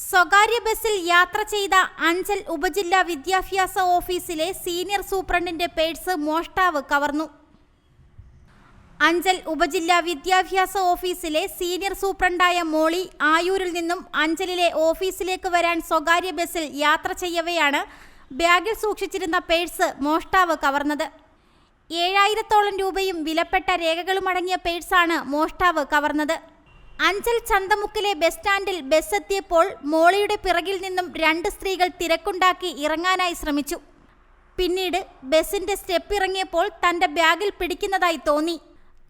സ്വകാര്യ ബസ്സിൽ യാത്ര ചെയ്ത അഞ്ചൽ ഉപജില്ലാ വിദ്യാഭ്യാസ ഓഫീസിലെ സീനിയർ സൂപ്രണ്ടിന്റെ പേഴ്സ് മോഷ്ടാവ് കവർന്നു. അഞ്ചൽ ഉപജില്ലാ വിദ്യാഭ്യാസ ഓഫീസിലെ സീനിയർ സൂപ്രണ്ടായ മോളി ആയൂരിൽ നിന്നും അഞ്ചലിലെ ഓഫീസിലേക്ക് വരാൻ സ്വകാര്യ ബസ്സിൽ യാത്ര ചെയ്യവെയാണ് ബാഗിൽ സൂക്ഷിച്ചിരുന്ന പേഴ്സ് മോഷ്ടാവ് കവർന്നത്. ഏഴായിരത്തോളം രൂപയും വിലപ്പെട്ട രേഖകളുമടങ്ങിയ പേഴ്സാണ് മോഷ്ടാവ് കവർന്നത്. അഞ്ചൽ ചന്തമുക്കിലെ ബസ് സ്റ്റാൻഡിൽ ബസ് എത്തിയപ്പോൾ മോളിയുടെ പിറകിൽ നിന്നും രണ്ട് സ്ത്രീകൾ തിരക്കുണ്ടാക്കി ഇറങ്ങാനായി ശ്രമിച്ചു. പിന്നീട് ബസിന്റെ സ്റ്റെപ്പ് ഇറങ്ങിയപ്പോൾ തന്റെ ബാഗിൽ പിടിക്കുന്നതായി തോന്നി.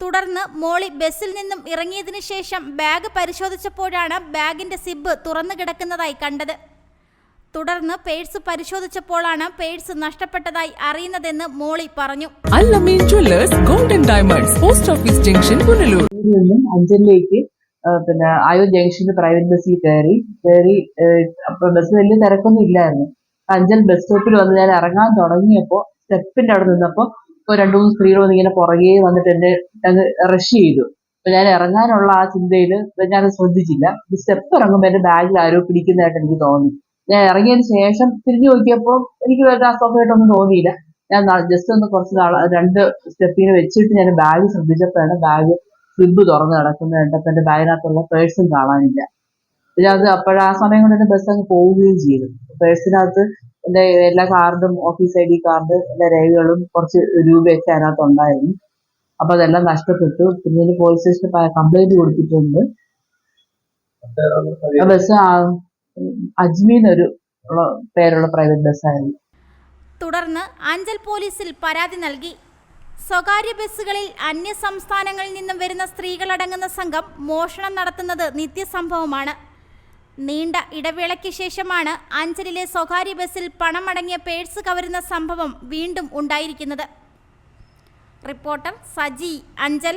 തുടർന്ന് മോളി ബസ്സിൽ നിന്നും ഇറങ്ങിയതിനു ശേഷം ബാഗ് പരിശോധിച്ചപ്പോഴാണ് ബാഗിന്റെ സിബ് തുറന്നു കിടക്കുന്നതായി കണ്ടത്. തുടർന്ന് പേഴ്സ് പരിശോധിച്ചപ്പോഴാണ് പേഴ്സ് നഷ്ടപ്പെട്ടതായി അറിയുന്നതെന്ന് മോളി പറഞ്ഞു. Golden diamonds post office junction Punalur. അഞ്ചലിലേക്ക് പിന്നെ ആയൂർ ജംഗ്ഷനിൽ പ്രൈവറ്റ് ബസ്സിൽ കയറി കയറി അപ്പൊ ബസ് വലിയ തിരക്കൊന്നും ഇല്ലായിരുന്നു. അഞ്ചൽ ബസ് സ്റ്റോപ്പിൽ വന്ന് ഞാൻ ഇറങ്ങാൻ തുടങ്ങിയപ്പോ സ്റ്റെപ്പിന്റെ അവിടെ നിന്നപ്പോ ഇപ്പൊ രണ്ടു മൂന്ന് സ്ത്രീകൾ വന്ന് ഇങ്ങനെ പുറകെ വന്നിട്ട് എന്നെ അങ്ങ് റഷ് ചെയ്തു. ഞാൻ ഇറങ്ങാനുള്ള ആ ചിന്തയിൽ ഞാൻ ശ്രദ്ധിച്ചില്ല. സ്റ്റെപ്പ് ഇറങ്ങുമ്പോൾ എന്റെ ബാഗിൽ ആരോ പിടിക്കുന്നതായിട്ട് എനിക്ക് തോന്നി. ഞാൻ ഇറങ്ങിയതിന് ശേഷം തിരിഞ്ഞു നോക്കിയപ്പോൾ എനിക്ക് വേറെ അസ്വസ്ഥമായിട്ടൊന്നും തോന്നിയില്ല. ഞാൻ ജസ്റ്റ് ഒന്ന് കുറച്ച് നാൾ രണ്ട് സ്റ്റെപ്പിന് വെച്ചിട്ട് ഞാൻ ബാഗ് ശ്രദ്ധിച്ചപ്പോഴാണ് ബാഗ് സിബ് തുറന്ന് കിടക്കുന്നത് കണ്ടപ്പോൾ എന്റെ ബാഗിനകത്തുള്ള പേഴ്സും കാണാനില്ല. പിന്നെ അത് അപ്പോഴാ ആ സമയം കൊണ്ട് എന്റെ ബസ് അങ്ങ് പോവുകയും ചെയ്തു. പേഴ്സിനകത്ത് എന്റെ എല്ലാ കാർഡും ഓഫീസ് ഐ ഡി കാർഡ് എല്ലാ രേഖകളും കുറച്ച് രൂപയൊക്കെ അതിനകത്ത് ഉണ്ടായിരുന്നു. അപ്പൊ അതെല്ലാം നഷ്ടപ്പെട്ടു. പിന്നെ പോലീസ് സ്റ്റേഷനിൽ കംപ്ലൈന്റ് കൊടുത്തിട്ടുണ്ട്. ബസ് ഉള്ള പേരുള്ള പ്രൈവറ്റ് ബസ്സായിരുന്നു തുടർന്ന് അഞ്ചൽ പോലീസിൽ പരാതി നൽകി സ്വകാര്യ ബസ്സുകളിൽ അന്യ സംസ്ഥാനങ്ങളിൽ നിന്നും വരുന്ന സ്ത്രീകളടങ്ങുന്ന സംഘം മോഷണം നടത്തുന്നത് നിത്യസംഭവമാണ്. നീണ്ട ഇടവേളയ്ക്ക് ശേഷമാണ് അഞ്ചലിലെ സ്വകാര്യ ബസ്സിൽ പണമടങ്ങിയ പേഴ്സ് കവരുന്ന സംഭവം വീണ്ടും ഉണ്ടായിരിക്കുന്നത്. റിപ്പോർട്ടർ സജി അഞ്ചൽ